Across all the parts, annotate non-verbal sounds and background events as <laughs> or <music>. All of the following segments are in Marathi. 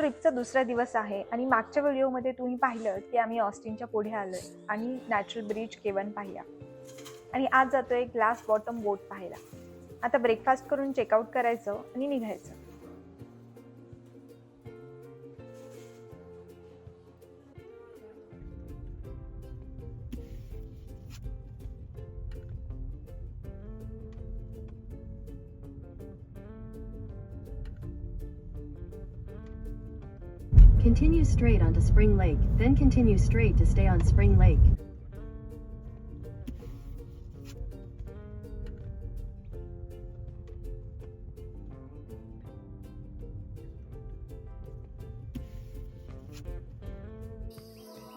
ट्रिपचा दुसरा दिवस आहे आणि मागच्या व्हिडिओमध्ये तुम्ही पाहिलं की आम्ही ऑस्टिनच्या पुढे आलोय आणि नॅचरल ब्रिज केवन पाहिला. आणि आज जातोय ग्लास बॉटम बोट पाहायला. आता ब्रेकफास्ट करून चेकआउट करायचं आणि निघायचं. Continue straight onto Spring Lake, then continue straight to stay on Spring Lake.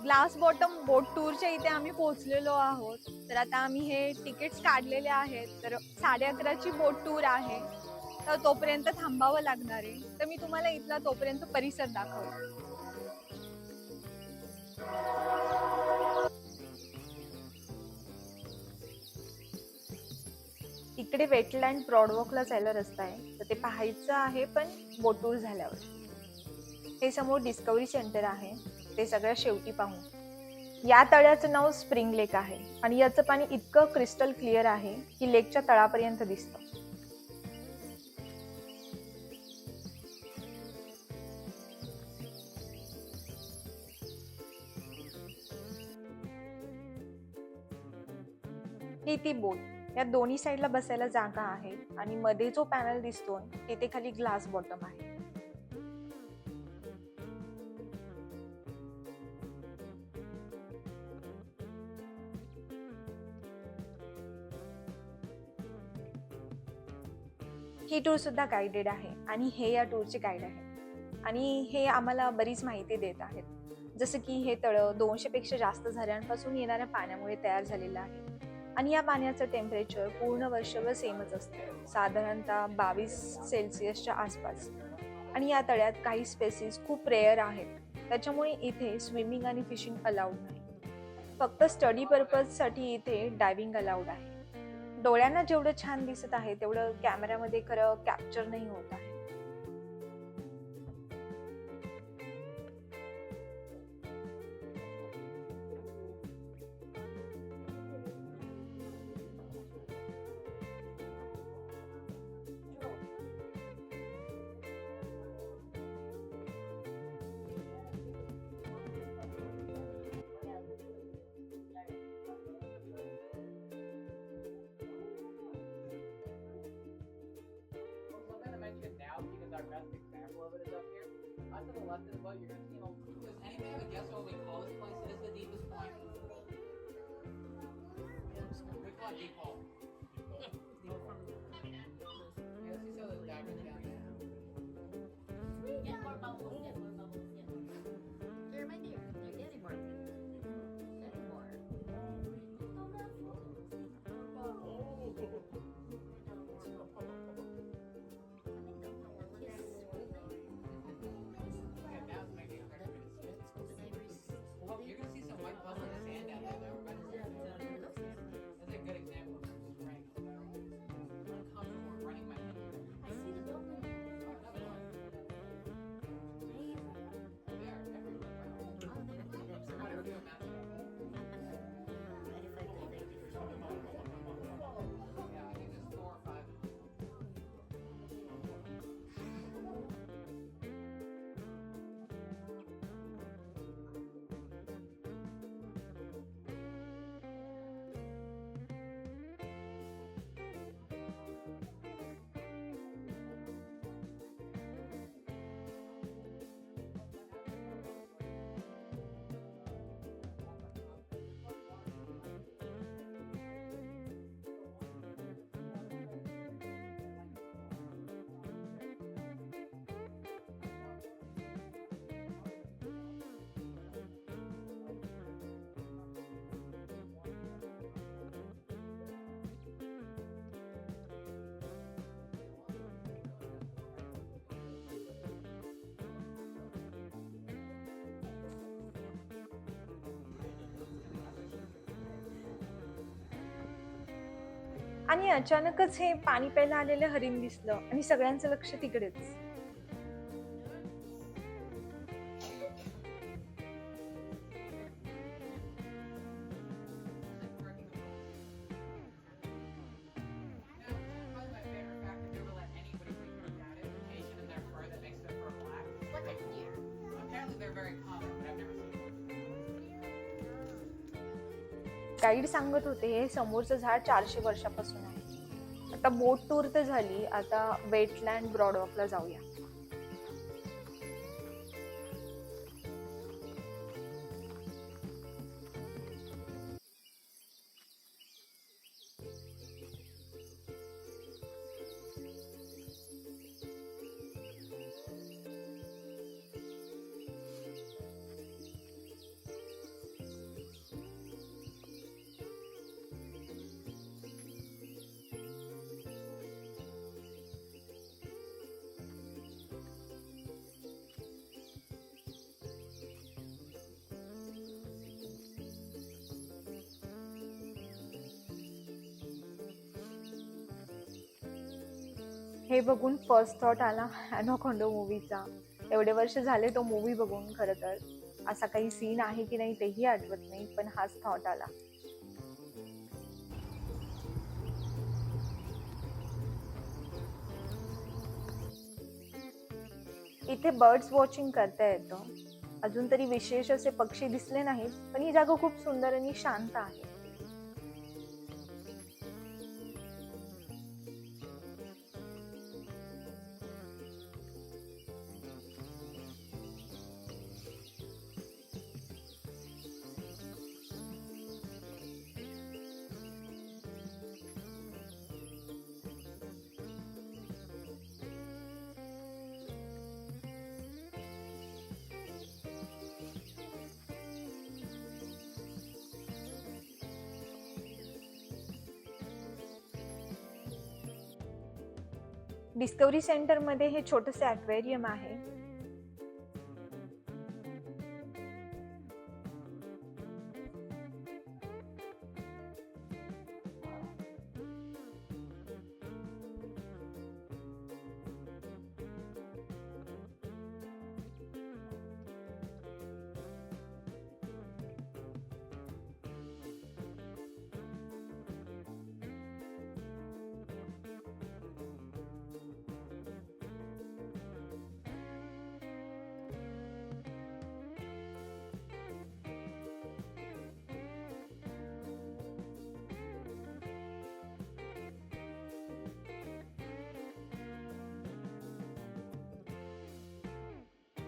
Glass bottom boat टूरच्या इथे आम्ही पोहोचलेलो आहोत तर आता आम्ही हे तिकीट्स काढलेले आहेत तर साडे अकराची बोट टूर आहे तर तोपर्यंत थांबावं लागणार आहे. तर मी तुम्हाला इथला तोपर्यंत परिसर दाखवतो. इकडे वेटलँड ब्रॉडवॉकला जायला रस्ता आहे. तर ते पाहायचं आहे पण बोटूर झाल्यावर. हे समोर डिस्कवरी सेंटर आहे. ते सगळ्या शेवटी पाहू. या तळ्याचं नाव स्प्रिंग लेक आहे. आणि याचं पाणी इतकं क्रिस्टल क्लिअर आहे की लेकच्या तळापर्यंत दिसतं. ती बोट. या दोन्ही साईडला बसायला जागा आहे आणि मध्ये जो पॅनल दिसतो तिथे खाली ग्लास बॉटम आहे. ही टूर सुद्धा गायडेड आहे आणि हे या टूरचे गाईड आहे. आणि हे आम्हाला बरीच माहिती देत आहेत. जसं की हे तळं दोनशे पेक्षा जास्त झऱ्यांपासून येणाऱ्या पाण्यामुळे तयार झालेलं आहे. आणि या पाण्याचं टेम्परेचर पूर्ण वर्षभर सेमच असतं. साधारणतः बावीस सेल्सिअसच्या आसपास. आणि या तळ्यात काही स्पेसिस खूप रेअर आहेत. त्याच्यामुळे इथे स्विमिंग आणि फिशिंग अलाउड नाही. फक्त स्टडी पर्पजसाठी इथे डायव्हिंग अलाउड आहे. डोळ्यांना जेवढं छान दिसत आहे तेवढं कॅमेऱ्यामध्ये खरं कॅप्चर नाही होत आहे. To the left of the boat, you're gonna see an. Does anybody have a guess what we call this place? It is the deepest point. <laughs> We call it deep hole. Yeah, let's see some of those divers down there. Get more bubbles, get more आणि अचानकच हे पाणी प्यायला आलेलं हरिण दिसलं आणि सगळ्यांचं लक्ष तिकडेच. Very गाईड सांगत होते हे समोरचं झाड चारशे वर्षापासून आहे. आता बोट टूर तर झाली आता वेटलँड ब्रॉडवॉकला जाऊया. हे बघून फर्स्ट थॉट आला अॅनोकोंडो मूवीचा एवढे वर्ष झाले तो मूवी बघून खरं तर. असा काही सीन आहे की नाही तेही आठवत नाही पण हाच थॉट आला. इथे बर्ड्स वॉचिंग करता येतं. अजून तरी विशेष असे पक्षी दिसले नाहीत पण ही जागा खूप सुंदर आणि शांत आहे. डिस्कवरी सेंटरमध्ये हे छोटंसं ॲक्वेरियम आहे.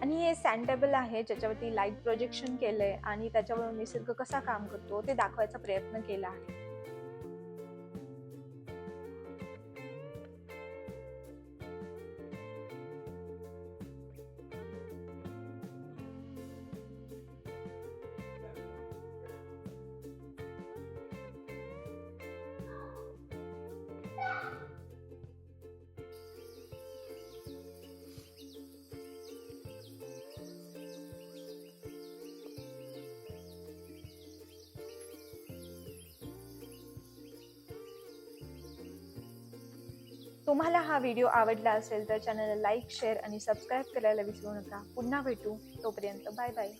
आणि हे सँडेबल आहे ज्याच्यावरती लाइट प्रोजेक्शन केलंय आणि त्याच्यावर निसर्ग कसा काम करतो ते दाखवायचा प्रयत्न केला आहे. तुम्हाला हा व्हिडिओ आवडला असेल तर चॅनलला लाईक शेअर आणि सबस्क्राईब करायला विसरू नका. पुन्हा भेटू. तोपर्यंत बाय बाय